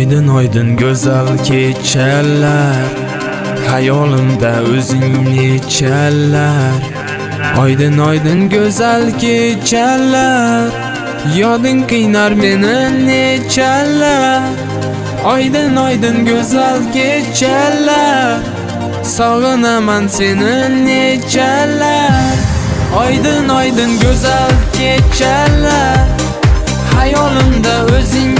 Oydin oydin go'zal kechalar Hayolimda o'zingni challar Oydin oydin go'zal kechalar Yoding qiynar meni nechalar Oydin oydin go'zal kechalar Sog'inaman seni nechalar Oydin oydin go'zal kechalar Hayolimda o'zing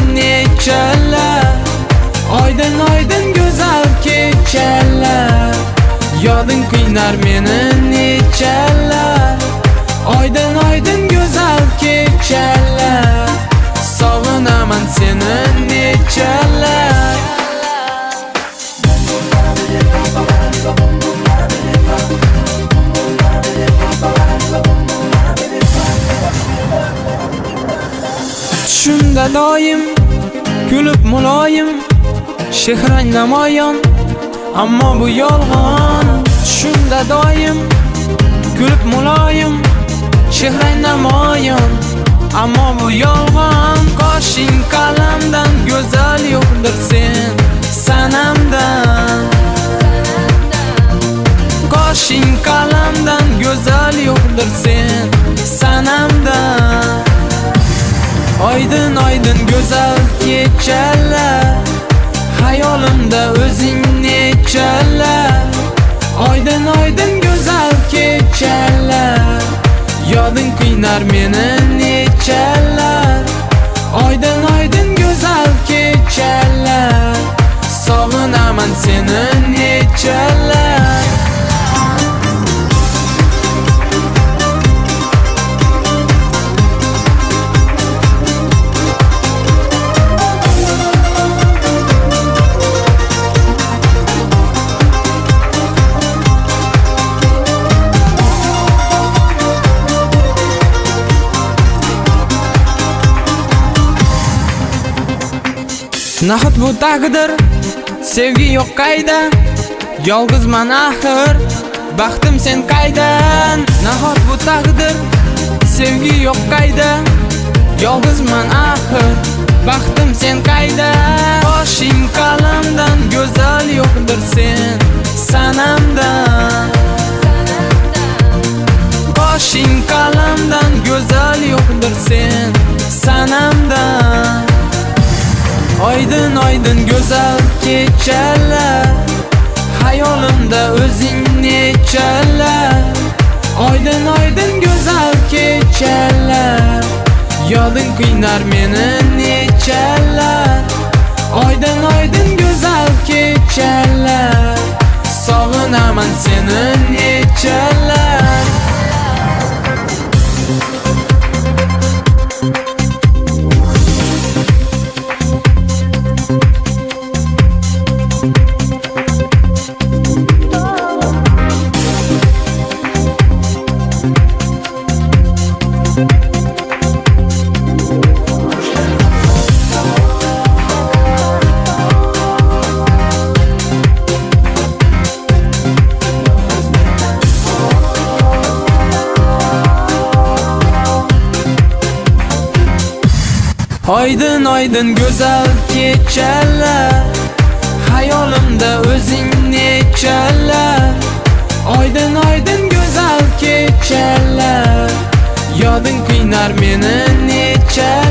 Tushimda doim kulib muloyim Shehrang namoyon ammo bu yolg'on Tushimda doim kulib muloyim Shehrang namoyon ammo bu yolg'on Qoshing qalamdan go'zal yo'qdir sen sanamdan Qoshing qalamdan go'zal yo'qdir sen sanamdan Oydin oydin go'zal kechalar Hayolimda o'zing nechalar Oydin oydin go'zal kechalar Yoding qiynar meni nechalar Oydin oydin go'zal kechalar Sog'inaman seni nechalar Nahot bu taqdir Sevgi yo'q qayda Yolg'izman axir Baxtim sen qayda Nahot bu taqdir Sevgi yo'q qayda Yolg'izman axir Baxtim sen qayda Oydin oydin go'zal kechalar Hayolimda o'zing nechalar Oydin oydin go'zal kechalar Yoding qiynar meni nechalar Oydin oydin go'zal kechalar Sog'inaman seni nechalar Oydin oydin go'zal kechalar Hayolimda o'zing nechalar Oydin oydin go'zal kechalar Yoding qiynar meni nechalar